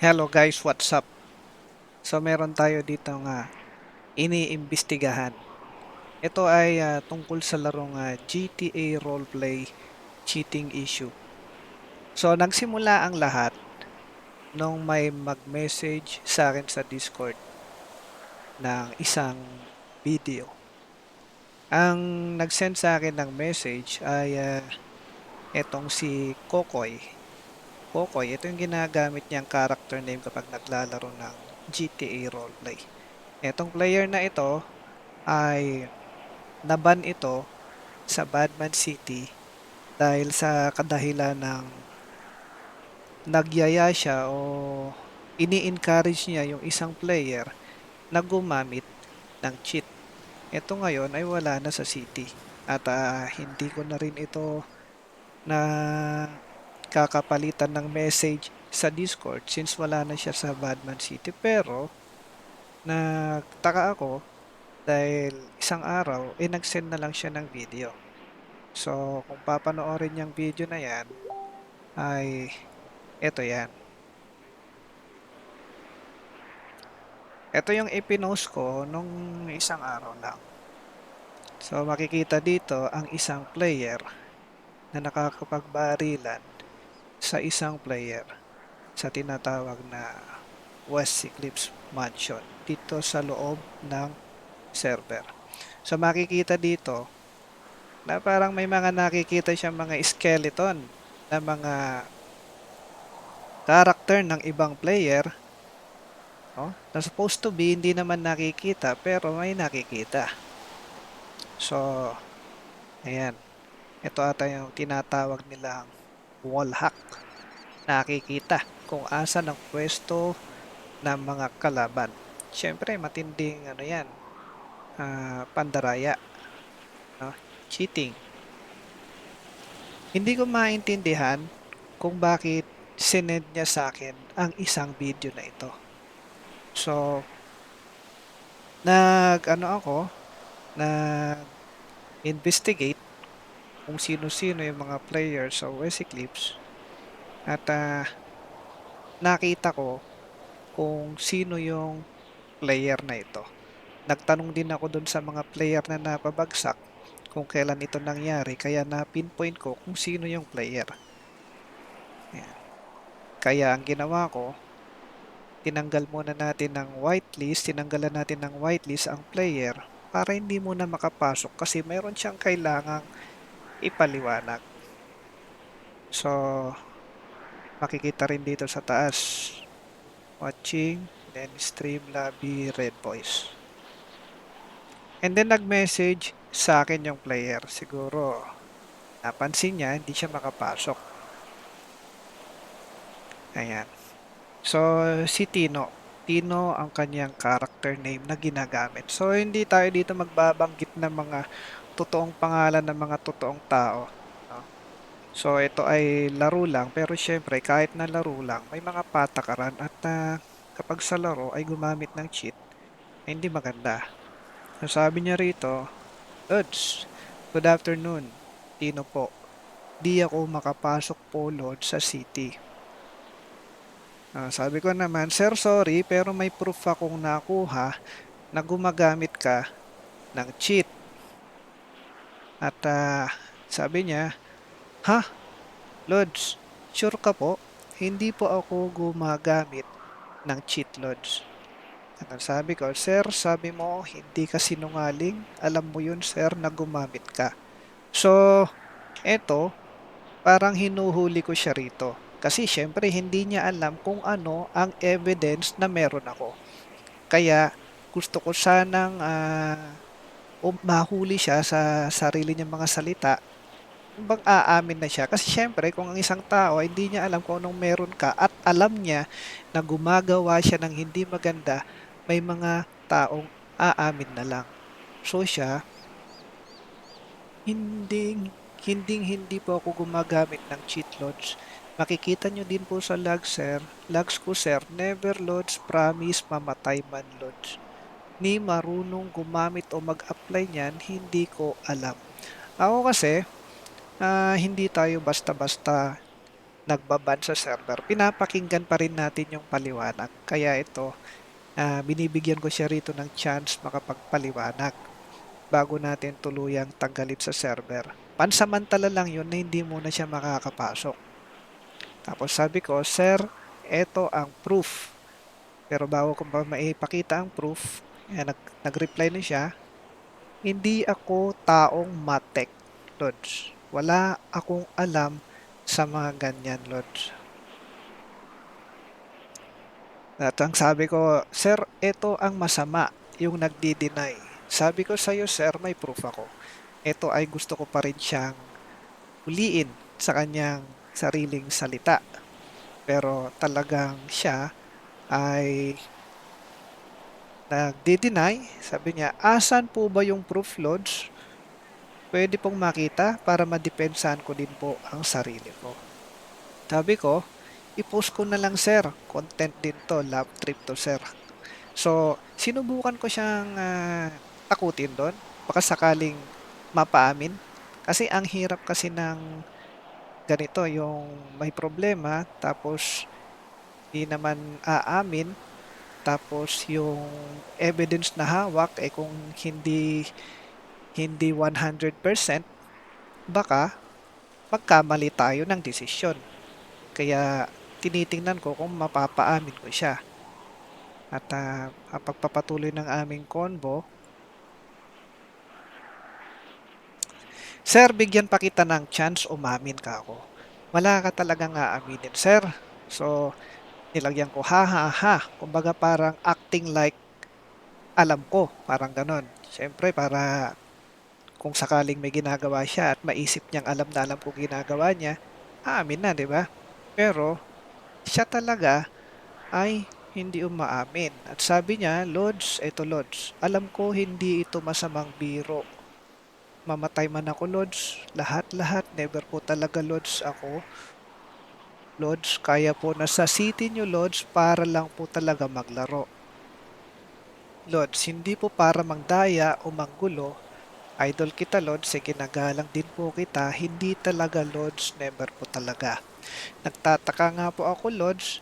Hello guys, what's up? So meron tayo dito nga iniimbestigahan. Ito ay ah, tungkol sa larong ah, GTA Roleplay Cheating Issue. So nagsimula ang lahat nung may mag-message sa akin sa Discord ng isang video. Ang nag-send sa akin ng message ay ah, etong si Kokoy. Kokoy, ito yung ginagamit niyang character name kapag naglalaro ng GTA Roleplay. Etong player na ito ay naban ito sa Badman City dahil sa kadahilan ng nagyaya siya o ini-encourage niya yung isang player na gumamit ng cheat. Ito ngayon ay wala na sa city at ah, hindi ko na rin ito na kakapalitan ng message sa Discord since wala na siya sa Badman City. Pero, nagtaka ako dahil isang araw, eh nag-send na lang siya ng video. So, kung papanoorin niyang video na yan, ay eto yan. Ito yung ipinost ko nung isang araw lang. So, makikita dito ang isang player na nakakapagbarilan sa isang player sa tinatawag na West Eclipse Mansion dito sa loob ng server. So makikita dito na parang may mga nakikita siyang mga skeleton na mga character ng ibang player oh, na supposed to be hindi naman nakikita pero may nakikita. So, ayan. Ito ata yung tinatawag nilang wall hack. Nakikita kung asan ang pwesto ng mga kalaban. Siyempre, matinding ano yan, ah, pandaraya. No? Cheating. Hindi ko maintindihan kung bakit sinend niya sa akin ang isang video na ito. So, nag ano ako, nag investigate kung sino-sino yung mga players sa West Eclipse at ah, nakita ko kung sino yung player na ito. Nagtanong din ako dun sa mga player na napabagsak kung kailan ito nangyari kaya na pinpoint ko kung sino yung player. Ayan. Kaya ang ginawa ko, tinanggal muna natin ng whitelist, tinanggalan natin ng whitelist ang player para hindi muna makapasok kasi mayroon siyang kailangang ipaliwanag. So, makikita rin dito sa taas. Watching, then stream lobby red voice. And then nag-message sa akin yung player. Siguro, napansin niya, hindi siya makapasok. Ayan. So, si Tino. Tino ang kanyang character name na ginagamit. So, hindi tayo dito magbabanggit ng mga totoong pangalan ng mga totoong tao. So, ito ay laro lang. Pero syempre, kahit na laro lang, may mga patakaran at ah, kapag sa laro ay gumamit ng cheat, ay hindi maganda. So, sabi niya rito, Lods, good afternoon. Tino po. Di ako makapasok po, Lord, sa city. Ah, sabi ko naman, Sir, sorry, pero may proof akong nakuha na gumagamit ka ng cheat. At ah, sabi niya, Ha? Lods, sure ka po? Hindi po ako gumagamit ng cheat, Lods. At ang sabi ko, Sir, sabi mo, hindi ka sinungaling. Alam mo yun, Sir, na gumamit ka. So, eto, parang hinuhuli ko siya rito. Kasi syempre, hindi niya alam kung ano ang evidence na meron ako. Kaya, gusto ko sanang ah, o mahuli siya sa sarili niyang mga salita bang aamin na siya. Kasi syempre, kung ang isang tao ay hindi niya alam kung anong meron ka at alam niya na gumagawa siya ng hindi maganda, may mga taong aamin na lang. So siya, hindi, hindi, hindi po ako gumagamit ng cheat loads. Makikita nyo din po sa log, sir. Logs ko, sir. Never loads, promise, mamatay man loads. Ni marunong gumamit o mag-apply niyan, hindi ko alam. Ako kasi, ah, hindi tayo basta-basta nagbaban sa server, pinapakinggan pa rin natin yung paliwanag. Kaya ito, ah, binibigyan ko siya rito ng chance makapagpaliwanag bago natin tuluyang tanggalin sa server. Pansamantala lang yun na hindi muna siya makakapasok. Tapos sabi ko, Sir, ito ang proof. Pero bago ko pa maipakita ang proof, eh, nag, nag-reply na siya, hindi ako taong matek, Lods. Wala akong alam sa mga ganyan, Lods. At ang sabi ko, Sir, ito ang masama, yung nagdi-deny. Sabi ko sa'yo, Sir, may proof ako. Ito ay gusto ko pa rin siyang uliin sa kanyang sariling salita. Pero talagang siya ay nagdi-deny. Sabi niya, asan po ba yung proof, Lods? Pwede pong makita para madepensahan ko din po ang sarili ko. Sabi ko, i-post ko na lang sir. Content din to, love trip to sir. So, sinubukan ko siyang ah, takutin doon. Baka sakaling mapaamin. Kasi ang hirap kasi ng ganito, yung may problema, tapos di naman aamin, tapos yung evidence na hawak, eh kung hindi hindi 100%, baka magkamali tayo ng desisyon. Kaya tinitingnan ko kung mapapaamin ko siya. At ang pagpapatuloy ng aming convo, Sir, bigyan pa kita ng chance umamin ka ako. Wala ka talagang aaminin, sir. So, nilagyan ko ha ha ha. Kumbaga parang acting like alam ko. Parang ganon. Siyempre, para kung sakaling may ginagawa siya at maisip niyang alam na alam ko ginagawa niya, aamin na, di ba? Pero, siya talaga ay hindi umaamin. At sabi niya, Lods, eto Lods, alam ko hindi ito masamang biro. Mamatay man ako, Lods. Lahat-lahat, never po talaga, Lods, ako. Lods, kaya po na sa city niyo, Lods, para lang po talaga maglaro. Lods, hindi po para mangdaya o manggulo. Idol kita, Lods, sige nagalang din po kita. Hindi talaga, Lods, never po talaga. Nagtataka nga po ako, Lods,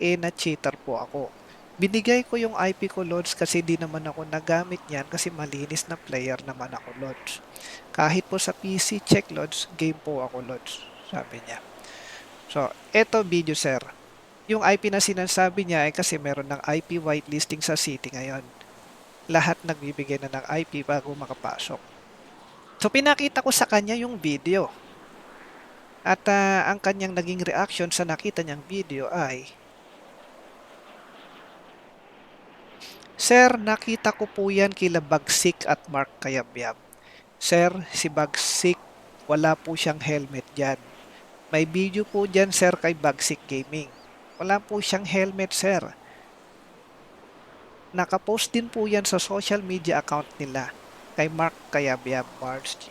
eh na-cheater po ako. Binigay ko yung IP ko, Lods, kasi di naman ako nagamit niyan kasi malinis na player naman ako, Lods. Kahit po sa PC, check, Lods, game po ako, Lods, sabi niya. So, eto video, sir. Yung IP na sinasabi niya ay kasi meron ng IP whitelisting sa city ngayon. Lahat nagbibigay na ng IP bago makapasok. So, pinakita ko sa kanya yung video. At ah, ang kanyang naging reaction sa nakita niyang video ay, Sir, nakita ko po yan kila Bagsik at Mark Kayabyab. Sir, si Bagsik, wala po siyang helmet dyan. May video po dyan, sir, kay Bagsik Gaming. Wala po siyang helmet, sir. Nakapost din po yan sa social media account nila kay Mark Kayabyab, Mars G.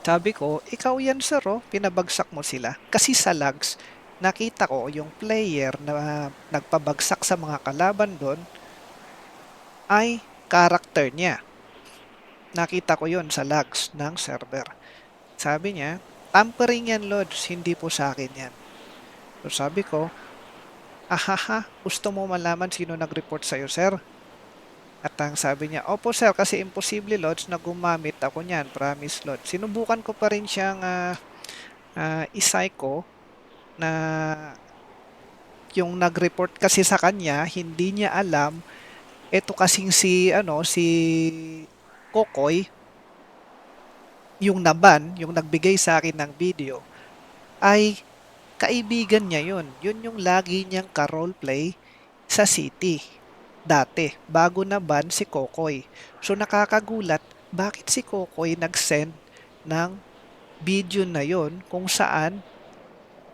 Sabi ko, ikaw yan, sir, oh. pinabagsak mo sila. Kasi sa logs, nakita ko yung player na nagpabagsak sa mga kalaban doon ay character niya. Nakita ko yon sa logs ng server. Sabi niya, tampering yan, Lods, hindi po sa akin yan. So sabi ko, ahaha, gusto mo malaman sino nag-report sa'yo, sir? At ang sabi niya, opo sir, kasi imposible, Lods, na gumamit ako niyan, promise, Lods. Sinubukan ko pa rin siyang uh, uh, isay-ko na yung nag-report kasi sa kanya, hindi niya alam ito kasing si ano si Kokoy yung naban, yung nagbigay sa akin ng video ay kaibigan niya yun. Yun yung lagi niyang ka-roleplay sa city. Dati, bago na ban si Kokoy. So nakakagulat, bakit si Kokoy nag-send ng video na yon kung saan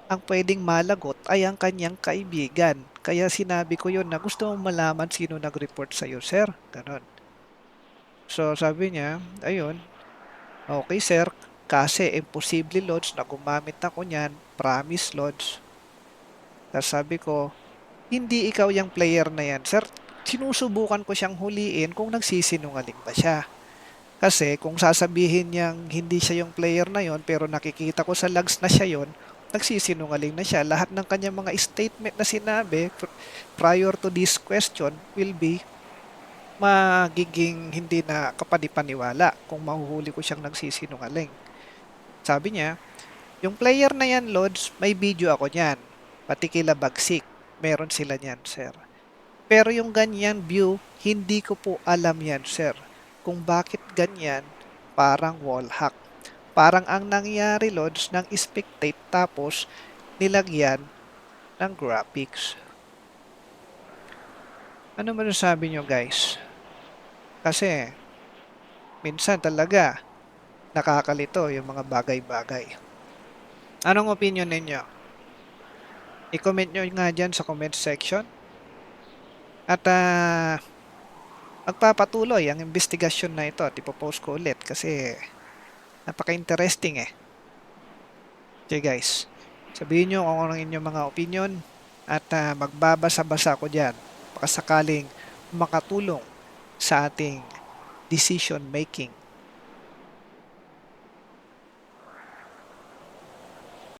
ang pwedeng malagot ay ang kanyang kaibigan. Kaya sinabi ko yon na gusto mong malaman sino nag-report sa iyo, sir. Ganon. So sabi niya, ayun, okay sir, kasi imposible lods na gumamit ako niyan, promise lods. Tapos sabi ko, hindi ikaw yung player na yan, sir. Sinusubukan ko siyang huliin kung nagsisinungaling ba siya. Kasi kung sasabihin niyang hindi siya yung player na yon pero nakikita ko sa logs na siya yon nagsisinungaling na siya. Lahat ng kanyang mga statement na sinabi pr- prior to this question will be magiging hindi na kapanipaniwala kung mahuhuli ko siyang nagsisinungaling. Sabi niya, yung player na yan, Lods, may video ako niyan. Pati kila Bagsik, meron sila niyan, sir. Pero yung ganyan view, hindi ko po alam yan, sir. Kung bakit ganyan, parang wall hack. Parang ang nangyari, Lods, ng spectate tapos nilagyan ng graphics. Ano masasabi nyo, guys? Kasi, minsan talaga, nakakalito yung mga bagay-bagay. Anong opinion ninyo? I-comment nyo nga dyan sa comment section. At ah, magpapatuloy ang investigasyon na ito at ipopost ko ulit kasi napaka-interesting eh. Okay guys, sabihin nyo kung anong inyong mga opinion at ah, magbabasa-basa ko dyan baka sakaling makatulong sa ating decision making